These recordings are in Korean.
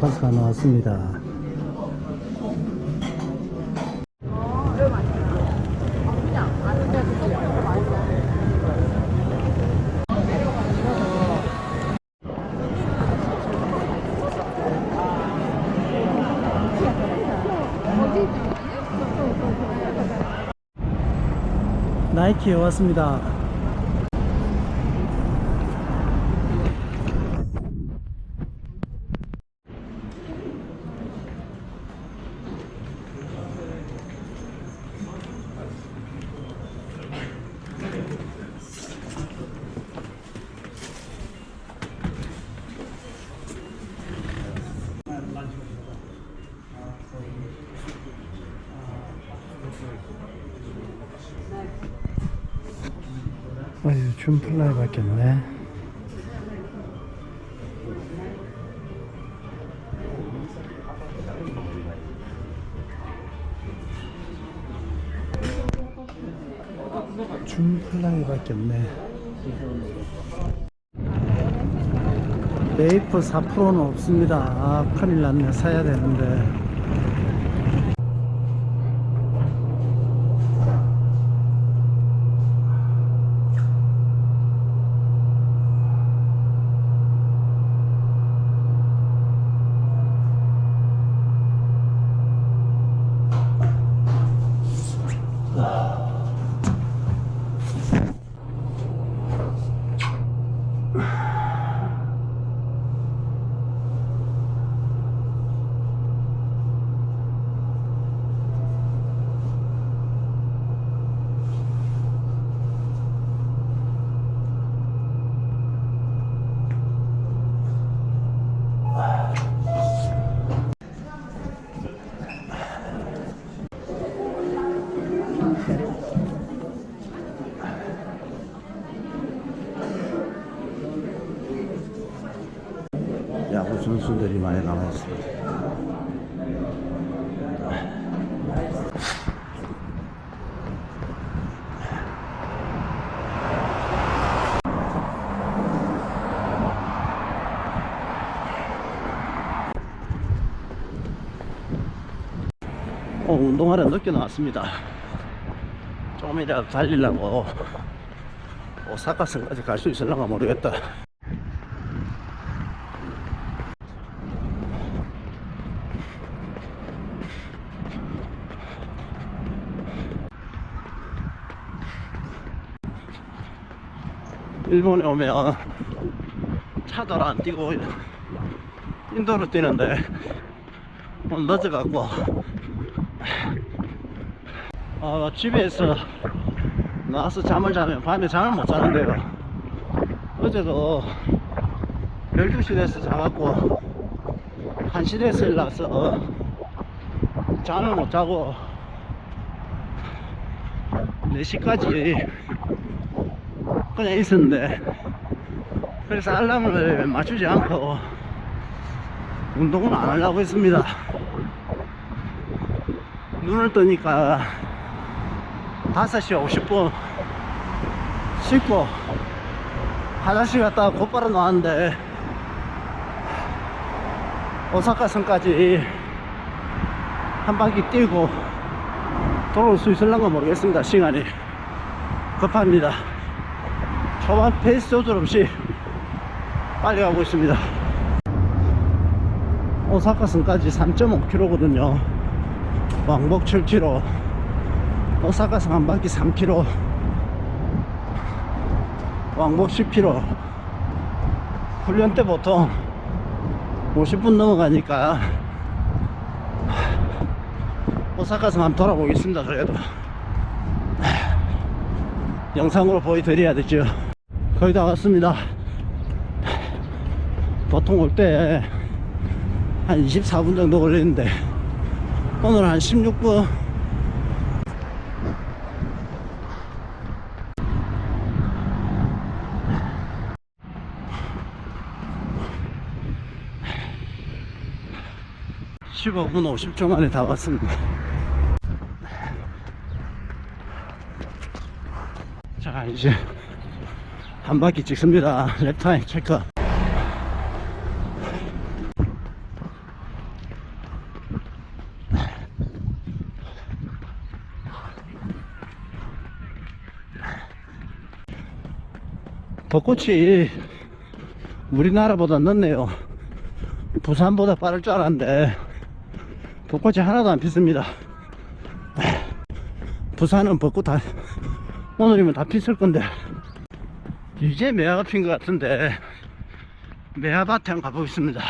돈가스가 나왔습니다. 나이키에 왔습니다. 아유, 줌 플라이 받겠네. 줌 플라이 받겠네. 메이플 4%는 없습니다. 아, 큰일 났네. 사야 되는데. 선수들이 많이 나와 있습니다. 어, 운동하러 늦게 나왔습니다. 조금이라도 달리려고 오사카성까지 갈 수 있을런가 모르겠다. 일본에 오면 차도로 안 뛰고 인도로 뛰는데 오늘 늦어갖고. 어, 집에서 나와서 잠을 자면 밤에 잠을 못 자는데요. 어제도 12시 돼서 자갖고 1시 돼서 일어나서 잠을 못 자고 4시까지 그냥 있었는데. 그래서 알람을 맞추지 않고 운동은 안 하려고 했습니다. 눈을 뜨니까 5시 50분 씻고 화장실 갔다가 곧바로 나왔는데 오사카성까지 한 바퀴 뛰고 돌아올 수 있을런가 모르겠습니다. 시간이 급합니다 초반 페이스 조절 없이 빨리 가고 있습니다. 오사카성까지 3.5km거든요. 왕복 7km 오사카성 한 바퀴 3km 왕복 10km 훈련 때 보통 50분 넘어가니까 오사카성 한번 돌아보겠습니다 그래도. 영상으로 보여드려야 되죠 거의 다 왔습니다. 보통 올 때 한 24분 정도 걸리는데 오늘 한 16분. (15분 50초) 만에 다 왔습니다. 자 이제 한 바퀴 찍습니다. 랩타임 체크 벚꽃이 우리나라보다 늦네요. 부산보다 빠를 줄 알았는데 벚꽃이 하나도 안 폈습니다. 부산은 벚꽃 다 오늘이면 다 폈을 건데. 이제 매화가 핀 것 같은데 매화밭에 한번 가보겠습니다.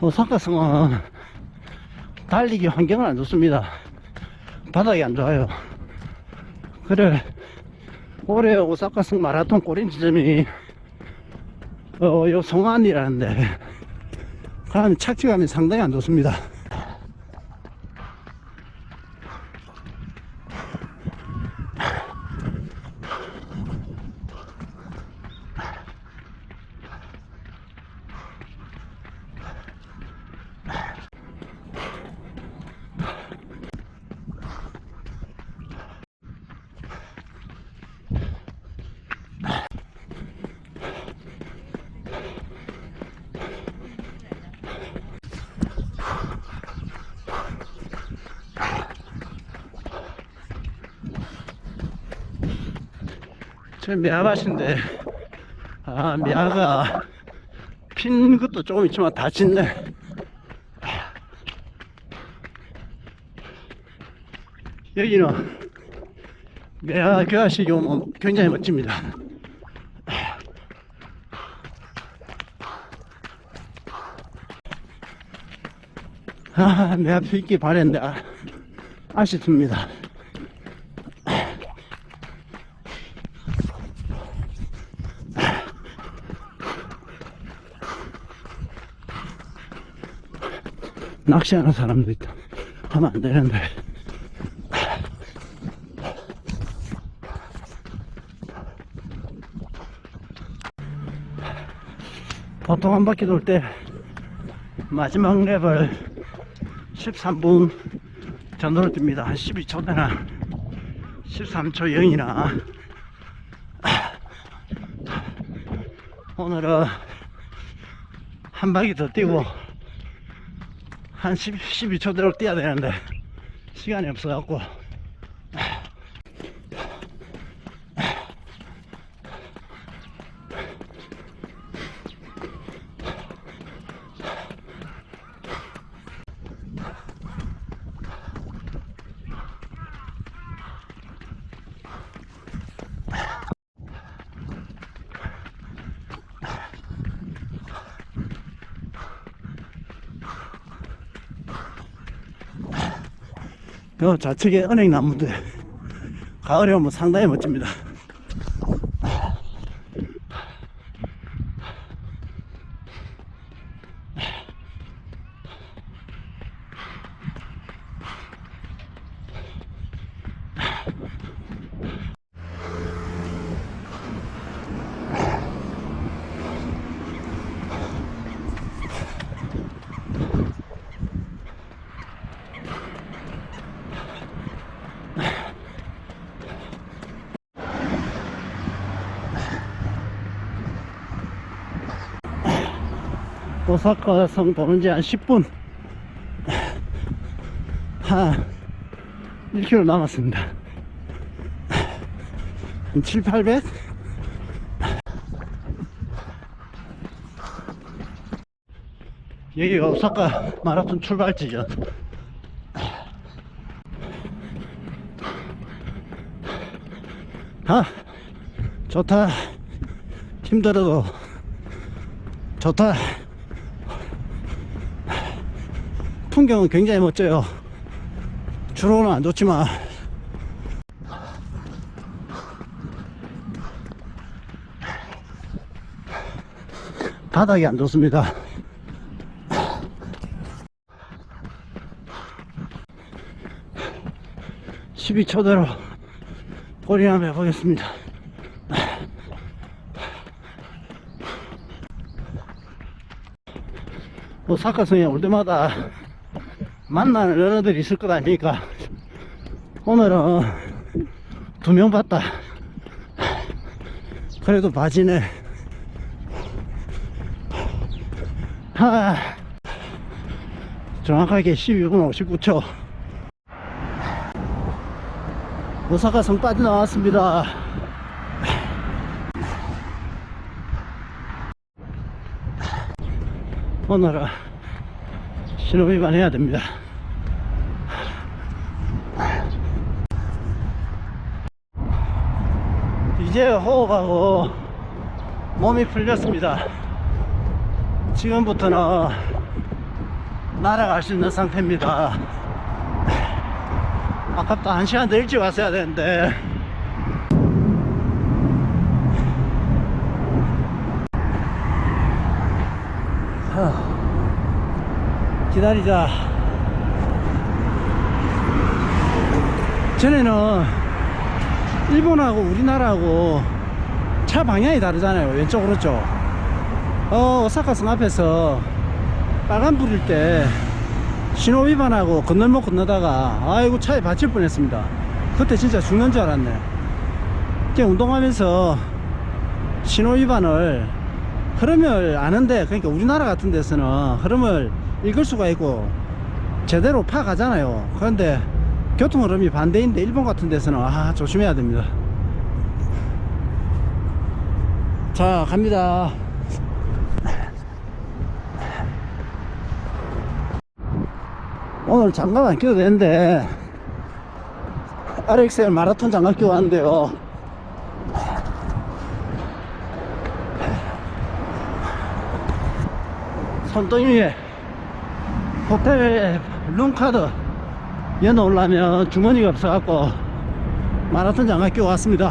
오사카성은 달리기 환경은 안 좋습니다. 바닥이 안 좋아요. 그래 올해 오사카성 마라톤 꼬린 지점이 어, 요 성안이라는데 가면 착지감이 상당히 안 좋습니다. 미아밭인데 아 미아가 핀 것도 조금 있지만 다 짙네. 여기는 미아 교화식이 오면 굉장히 멋집니다. 아 미아 피기 바랬는데 아, 아쉽습니다 낚시하는 사람도 있다. 하면 안 되는데. 보통 한 바퀴 돌 때 마지막 랩을 13분 전후로 뜁니다. 한 12초 되나 13초 0이나 오늘은 한 바퀴 더 뛰고 한 10, 12초 대로 뛰어야 되는데 시간이 없어갖고 요 좌측에 은행나무들. 가을에 오면 상당히 멋집니다 오사카 성 도는 지 한 10분. 한 1km 남았습니다. 한 7, 800? 여기가 오사카 마라톤 출발지죠. 아 좋다. 힘들어도 좋다 풍경은 굉장히 멋져요. 주로는 안 좋지만 바닥이 안 좋습니다. 십이 초대로 꼬리함 해보겠습니다. 오사카성에 올 때마다 만나는 러너들이 있을 것 아닙니까? 오늘은 두 명 봤다. 그래도 바지네. 하. 정확하게 12분 59초. 오사카 성 빠져나왔습니다. 오늘은 신호위반 해야 됩니다. 이제 호흡하고 몸이 풀렸습니다. 지금부터는 날아갈 수 있는 상태입니다. 아깝다. 한 시간 더 일찍 왔어야 되는데. 하, 기다리자. 전에는 일본하고 우리나라하고 차 방향이 다르잖아요. 왼쪽, 오른쪽. 어, 오사카성 앞에서 빨간 불일 때 신호 위반하고 건널목 건너다가 아이고 차에 받칠 뻔했습니다. 그때 진짜 죽는 줄 알았네. 이렇게 운동하면서 신호 위반을 흐름을 아는데 그러니까 우리나라 같은 데서는 흐름을 읽을 수가 있고 제대로 파가잖아요. 그런데 교통 흐름이 반대인데 일본 같은 데서는 아 조심해야 됩니다. 자 갑니다. 오늘 장갑 안 껴도 되는데 RXL 마라톤 장갑 끼고 왔는데요 손등이 위에 호텔 룸카드 연어 올라면 주머니가 없어갖고 마라톤 장갑 끼고 왔습니다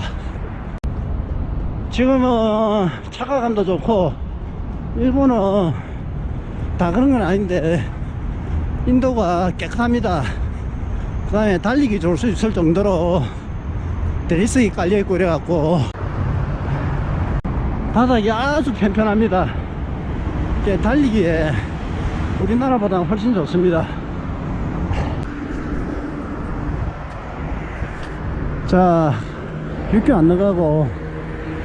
지금은 차가감도 좋고 일본은 다 그런 건 아닌데 인도가 깨끗합니다. 그 다음에 달리기 좋을 수 있을 정도로 데리스기 깔려있고 이래갖고 바닥이 아주 편편합니다. 달리기에 우리나라보다 훨씬 좋습니다. 자, 육교 안 나가고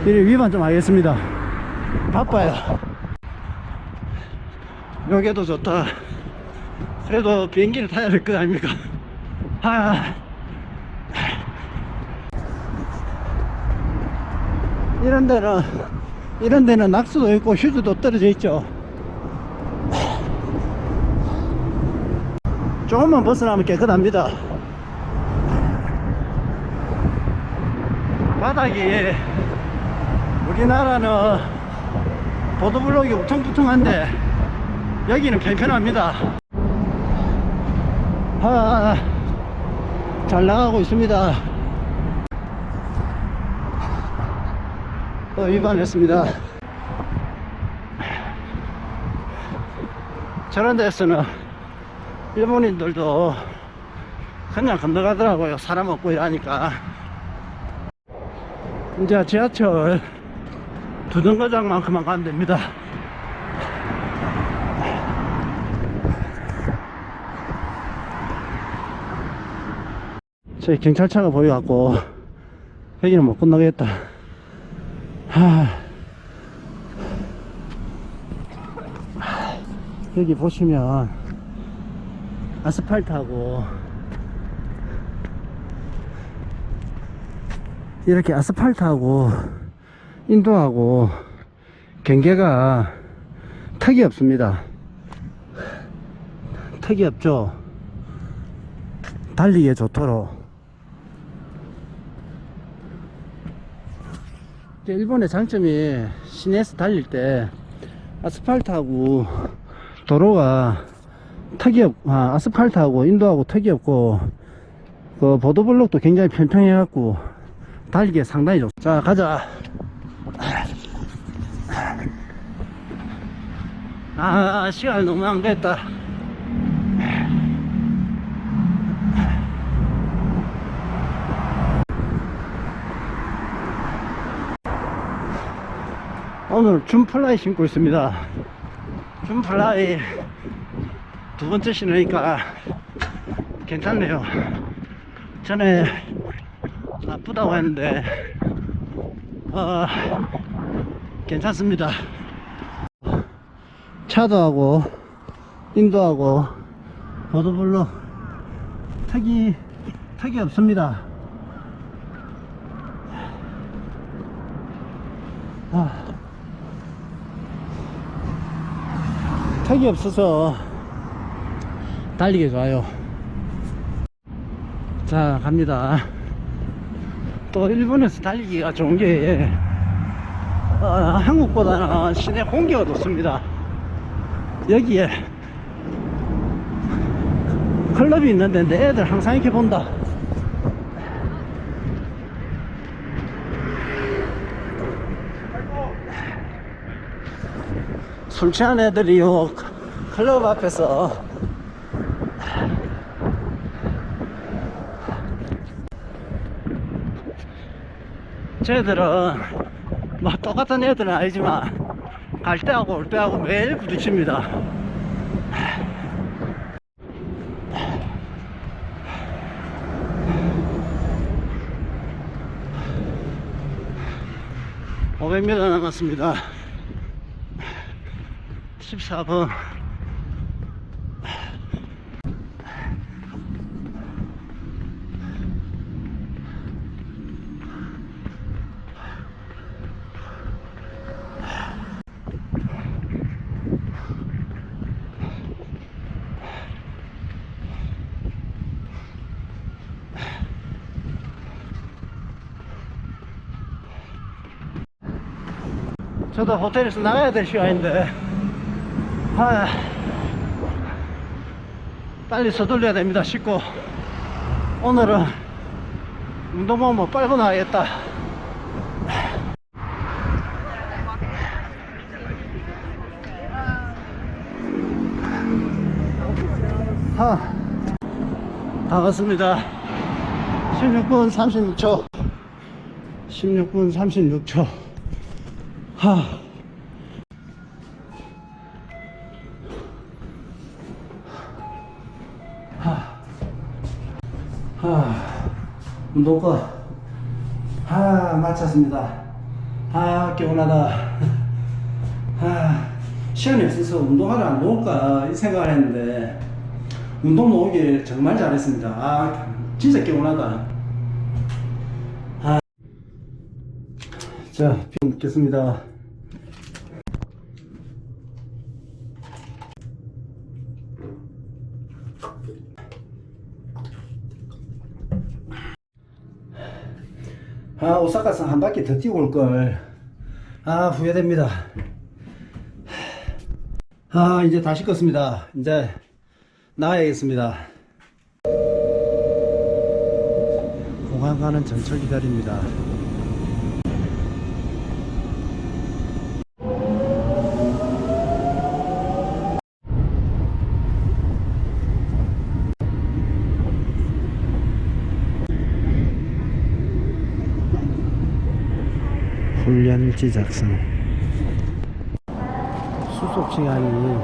이래 위반 좀 하겠습니다. 바빠요. 여기도 좋다. 그래도 비행기를 타야 될것 아닙니까? 아. 이런 데는, 이런 데는 낙수도 있고 휴즈도 떨어져 있죠. 조금만 벗어나면 깨끗합니다. 바닥이 우리나라는 보도블록이 우퉁부퉁한데 여기는 편편합니다. 아, 잘 나가고 있습니다. 또 위반했습니다. 저런 데서는 일본인들도 그냥 건너가더라고요. 사람 없고 이러니까. 이제 지하철 두 정거장만큼만 가면 됩니다. 저기 경찰차가 보여갖고 여기는 못 건너겠다. 하... 여기 보시면 아스팔트하고 이렇게 아스팔트하고 인도하고 경계가 턱이 없습니다. 턱이 없죠? 달리기에 좋도록. 일본의 장점이 시내에서 달릴 때 아스팔트하고 도로가 턱이 없, 아, 아스팔트하고 인도하고 턱이 없고 그 보도블록도 굉장히 편평해 갖고 달리기에 상당히 좋. 자 가자. 아 시간 너무 안 됐다. 오늘 줌플라이 신고 있습니다. 줌플라이 두 번째 신으니까 괜찮네요. 전에 나 이쁘다고 했는데. 어, 괜찮습니다. 차도 하고 인도하고 보도블록 턱이 턱이 없습니다. 아, 턱이 없어서 달리기 좋아요. 자 갑니다 또 일본에서 달리기가 좋은 게 어, 한국보다는 시내 공기가 좋습니다. 여기에 클럽이 있는데 내 애들 항상 이렇게 본다. 술 취한 애들이 요. 클럽 앞에서 쟤들은 뭐 똑같은 애들은 아니지만 갈 때하고 올 때하고 매일 부딪힙니다. (500m) 남았습니다. (14번) 저도 호텔에서 나가야 될 시간인데. 아, 빨리 서둘러야 됩니다 씻고 오늘은 운동복 뭐 빨고 나가겠다. 하, 다 왔습니다. 16분 36초. 16분 36초 하. 하. 하. 운동권. 하, 마쳤습니다. 아, 개운하다. 아, 시간이 없어서 운동하러 안 나올까 이 생각을 했는데, 운동 나오길 정말 잘했습니다. 아, 진짜 개운하다. 아. 자, 비 먹겠습니다. 아, 오사카선 한 바퀴 더 뛰고 올 걸. 아, 후회됩니다. 아, 이제 다시 껐습니다. 이제 나가야겠습니다. 공항 가는 전철 기다립니다. 훈련지 작성. 수속 시간이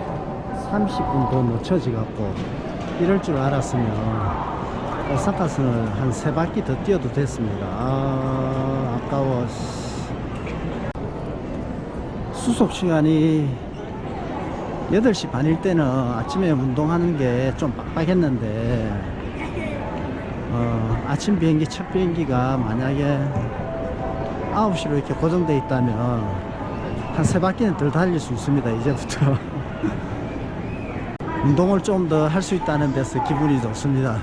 30분 더 늦춰지 갖고 이럴 줄 알았으면 오사카선을 한 세 바퀴 더 뛰어도 됐습니다. 아 아까워. 수속 시간이 8시 반일 때는 아침에 운동하는 게 좀 빡빡했는데 어, 아침 비행기 첫 비행기가 만약에 9시로 이렇게 고정되어 있다면 한 세 바퀴는 덜 달릴 수 있습니다 이제부터. 운동을 좀 더 할 수 있다는 데서 기분이 좋습니다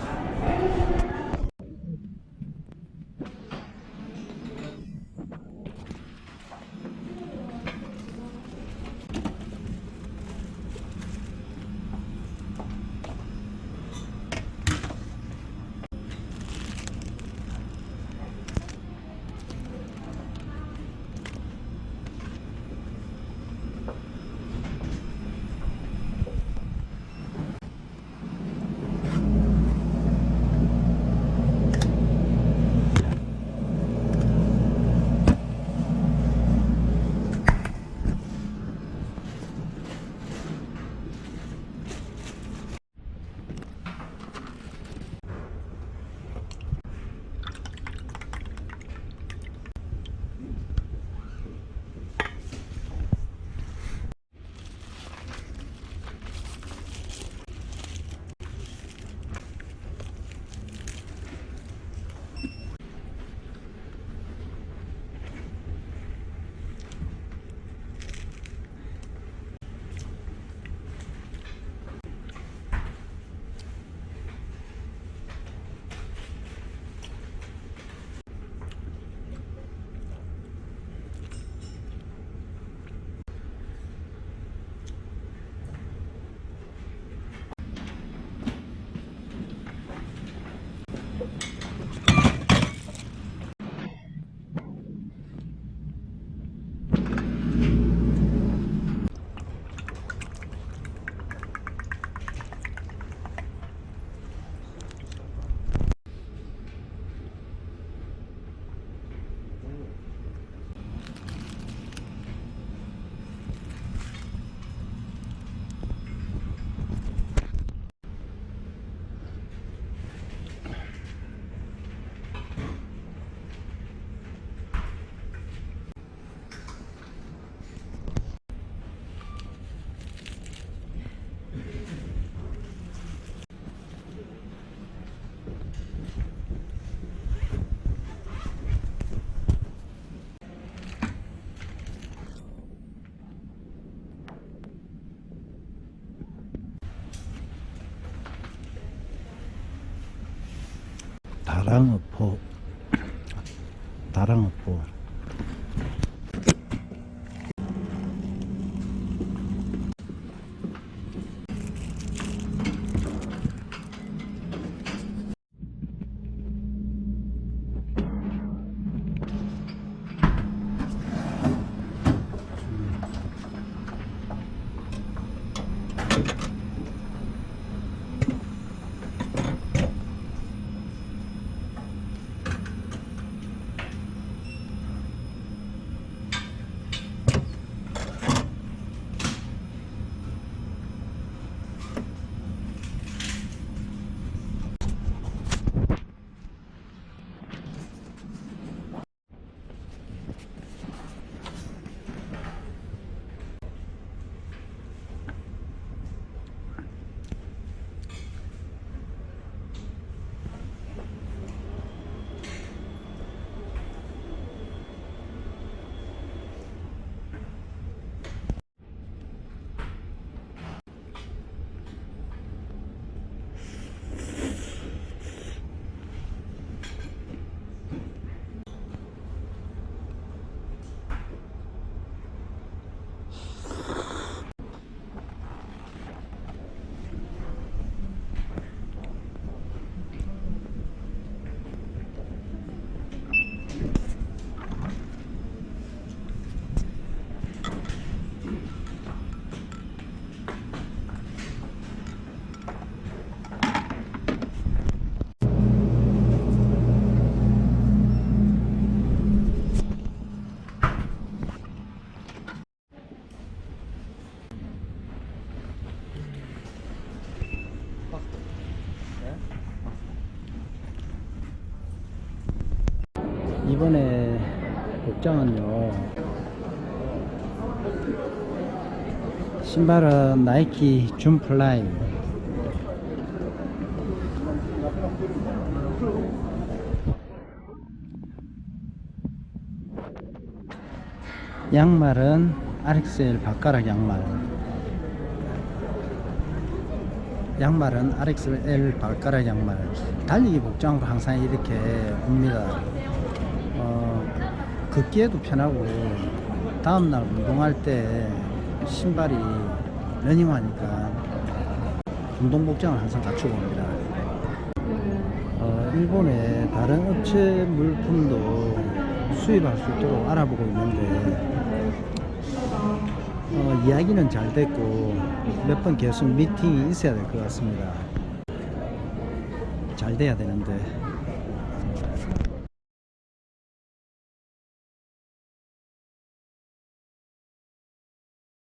다랑어포 다랑어포 복장은요. 신발은 나이키 줌플라이 양말은 RXL 발가락 양말. 양말은 RXL 발가락 양말. 달리기 복장으로 항상 이렇게 옵니다. 어, 걷기에도 편하고 다음날 운동할 때 신발이 러닝화니까 운동 복장을 항상 갖추고 옵니다. 어, 일본의 다른 업체 물품도 수입할 수 있도록 알아보고 있는데 어, 이야기는 잘 됐고 몇 번 계속 미팅이 있어야 될 것 같습니다. 잘 돼야 되는데